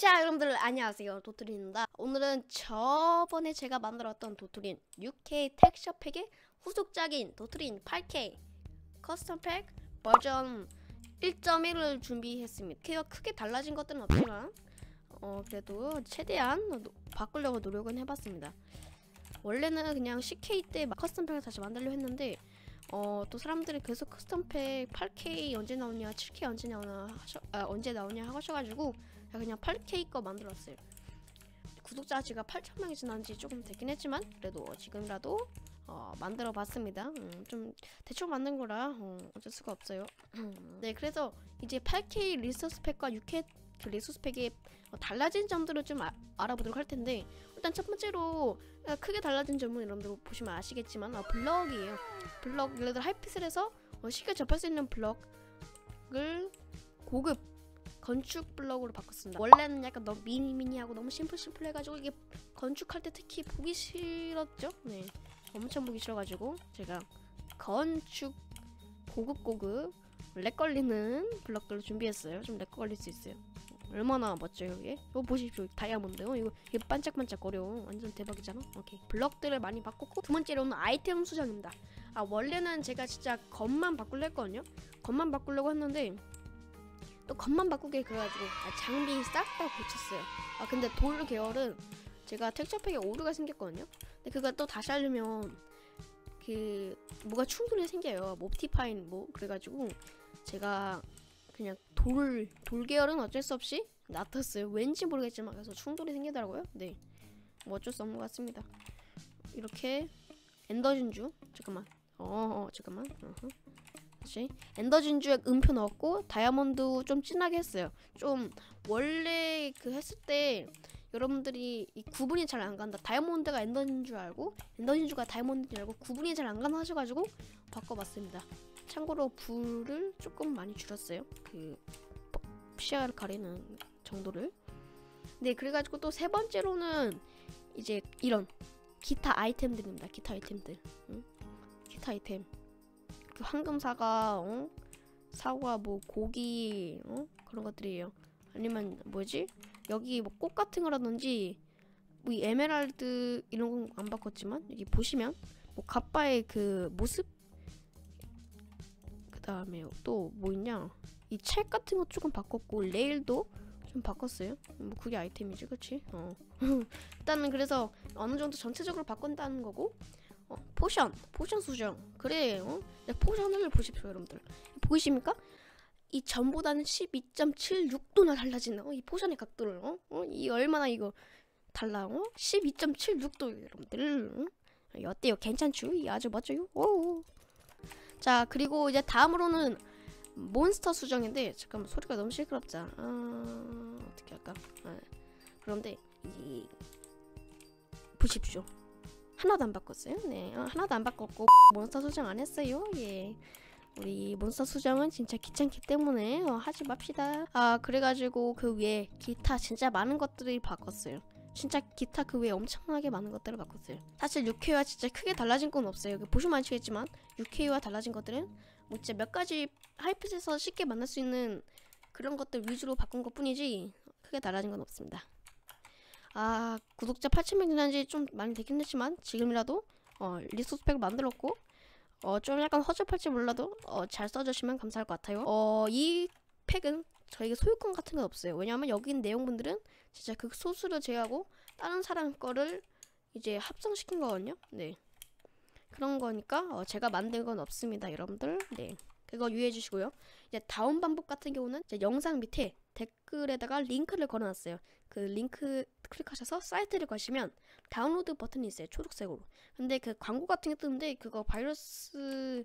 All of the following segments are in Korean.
자 여러분들 안녕하세요. 도토리입니다. 오늘은 저번에 제가 만들었던 도토린 6K 텍스처 팩의 후속작인 도토린 8K 커스텀 팩 버전 1.1을 준비했습니다. 키가 크게 달라진 것들은 없지만 어 그래도 최대한 노- 바꾸려고 노력은 해봤습니다. 원래는 그냥 CK 때 마- 커스텀 팩을 다시 만들려 했는데 어 또 사람들이 계속 커스텀 팩 8K 언제 나오냐 7K 언제 나오냐 하셔, 아, 언제 나오냐 하셔가지고 그냥 8K 거 만들었어요. 구독자 수가 8천명이 지난 지 조금 됐긴 했지만 그래도 지금이라도 어, 만들어 봤습니다. 음, 좀 대충 만든 거라 어, 어쩔 수가 없어요. 네, 그래서 이제 8K 리소스 팩과 6K 그 리소스 팩의 어, 달라진 점들을 좀 아, 알아보도록 할 텐데 일단 첫 번째로 어, 크게 달라진 점은 여러분들 보시면 아시겠지만 어, 블럭이에요. 블럭 예를 들어 하이피슬에서 어, 쉽게 접할 수 있는 블럭을 고급 건축 블럭으로 바꿨습니다. 원래는 약간 너무 미니미니하고 너무 심플심플해가지고 이게 건축할 때 특히 보기 싫었죠. 네, 엄청 보기 싫어가지고 제가 건축 고급 고급 렉 걸리는 블럭들을 준비했어요. 좀 렉 걸릴 수 있어요. 얼마나 멋져요 이게? 이거 보십시오 다이아몬드 어, 이거 이거 반짝반짝 거려 완전 대박이잖아 오케이 블럭들을 많이 바꿨고 두 번째로는 아이템 수정입니다 아 원래는 제가 진짜 겉만 바꾸려 했거든요 겉만 바꾸려고 했는데 또 겉만 바꾸게 그래가지고 아, 장비 싹 다 고쳤어요. 아 근데 돌 계열은 제가 텍스처팩에 오류가 생겼거든요. 근데 그거 또 다시 하려면 그 뭐가 충돌이 생겨요. 몹티파인 뭐 그래가지고 제가 그냥 돌 돌 계열은 어쩔 수 없이 놔뒀어요. 왠지 모르겠지만 그래서 충돌이 생기더라고요. 네, 뭐 어쩔 수 없는 것 같습니다. 이렇게 엔더 진주 잠깐만. 어, 어 잠깐만. 어허. 다시 엔더 진주에 음표 넣었고 다이아몬드 좀 진하게 했어요. 좀 원래 그 했을 때 여러분들이 이 구분이 잘 안 간다. 다이아몬드가 엔더 진주 알고 엔더 진주가 다이아몬드 알고 구분이 잘안 가나 하셔가지고 바꿔봤습니다. 참고로 불을 조금 많이 줄였어요. 그 시야를 가리는 정도를. 네, 그래가지고 또 세 번째로는 이제 이런 기타 아이템들입니다. 기타 아이템들. 응? 기타 아이템. 그 황금사과, 어? 사과, 뭐 고기, 어? 그런 것들이에요. 아니면 뭐지? 여기 뭐 꽃 같은 거라든지 뭐 이 에메랄드 이런 건 안 바꿨지만 여기 보시면 뭐 갑바의 그 모습 그 다음에 또 뭐 있냐 이 책 같은 거 조금 바꿨고 레일도 좀 바꿨어요. 뭐 그게 아이템이지, 그렇지? 어. 일단은 그래서 어느 정도 전체적으로 바꾼다는 거고 어, 포션, 포션 수정. 그래, 어? 네, 포션을 보십시오, 여러분들. 보이십니까? 이 전보다는 12.76도나 달라지는 어, 이 포션의 각도를, 어? 어? 이 얼마나 이거 달라, 어? 12.76도, 여러분들. 어? 이 어때요? 괜찮죠? 이 아주 멋져요. 오. 자, 그리고 이제 다음으로는 몬스터 수정인데 잠깐만 소리가 너무 시끄럽자. 아, 어떻게 할까? 아, 그런데 이 보십시오. 하나도 안 바꿨어요. 네, 어, 하나도 안 바꿨고 몬스터 수정 안 했어요. 예. 우리 몬스터 수정은 진짜 귀찮기 때문에 어, 하지 맙시다. 아 그래가지고 그 위에 기타 진짜 많은 것들이 바꿨어요. 진짜 기타 그 외에 엄청나게 많은 것들을 바꿨어요. 사실 6K와 진짜 크게 달라진 건 없어요. 보시면 아시겠지만 6K와 달라진 것들은 뭐 진짜 몇 가지 하이핏에서 쉽게 만날 수 있는 그런 것들 위주로 바꾼 것 뿐이지 크게 달라진 건 없습니다. 아 구독자 8,000명 지난 지좀 많이 되긴 했지만 지금이라도 어, 리소스 팩을 만들었고 어, 좀 약간 허접할지 몰라도 어, 잘 써주시면 감사할 것 같아요. 어, 이 팩은 저에게 소유권 같은 건 없어요. 왜냐하면 여기 내용분들은 진짜 그 소스를 제외하고 다른 사람 거를 이제 합성시킨 거거든요. 네. 그런 거니까 어, 제가 만든 건 없습니다, 여러분들. 네. 그거 유의해 주시고요. 이제 다운 방법 같은 경우는 영상 밑에 댓글에다가 링크를 걸어놨어요. 그 링크 클릭하셔서 사이트를 거시면 다운로드 버튼이 있어요. 초록색으로. 근데 그 광고 같은 게 뜨는데 그거 바이러스가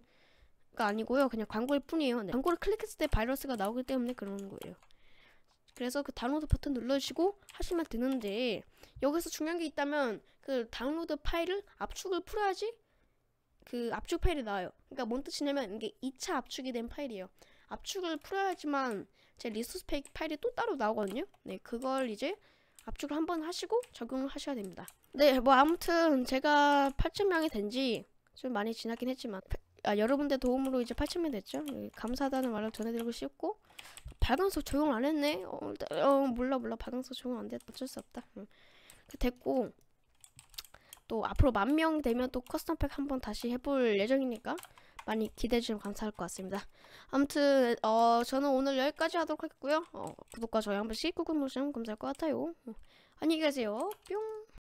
아니고요. 그냥 광고일 뿐이에요. 네. 광고를 클릭했을 때 바이러스가 나오기 때문에 그러는 거예요. 그래서 그 다운로드 버튼 눌러주시고 하시면 되는데 여기서 중요한 게 있다면 그 다운로드 파일을 압축을 풀어야지 그 압축 파일이 나와요. 그러니까 뭔 뜻이냐면 이게 2차 압축이 된 파일이에요. 압축을 풀어야지만 제 리소스 팩 파일이 또 따로 나오거든요. 네, 그걸 이제 압축을 한번 하시고 적용을 하셔야 됩니다. 네, 뭐 아무튼 제가 8,000명이 된 지 좀 많이 지나긴 했지만 아, 여러분들 도움으로 이제 8,000명 됐죠. 네, 감사하다는 말을 전해드리고 싶고 발광석 적용 안 했네. 어, 어 몰라 몰라 발광석 적용 안 됐다. 어쩔 수 없다. 응. 됐고 또 앞으로 만 명 되면 또 커스텀팩 한번 다시 해볼 예정이니까 많이 기대해 주시면 감사할 것 같습니다. 아무튼 어 저는 오늘 여기까지 하도록 하겠고요. 어, 구독과 좋아요 한 번씩 꾹꾹 누르시면 감사할 것 같아요. 어, 안녕히 계세요. 뿅.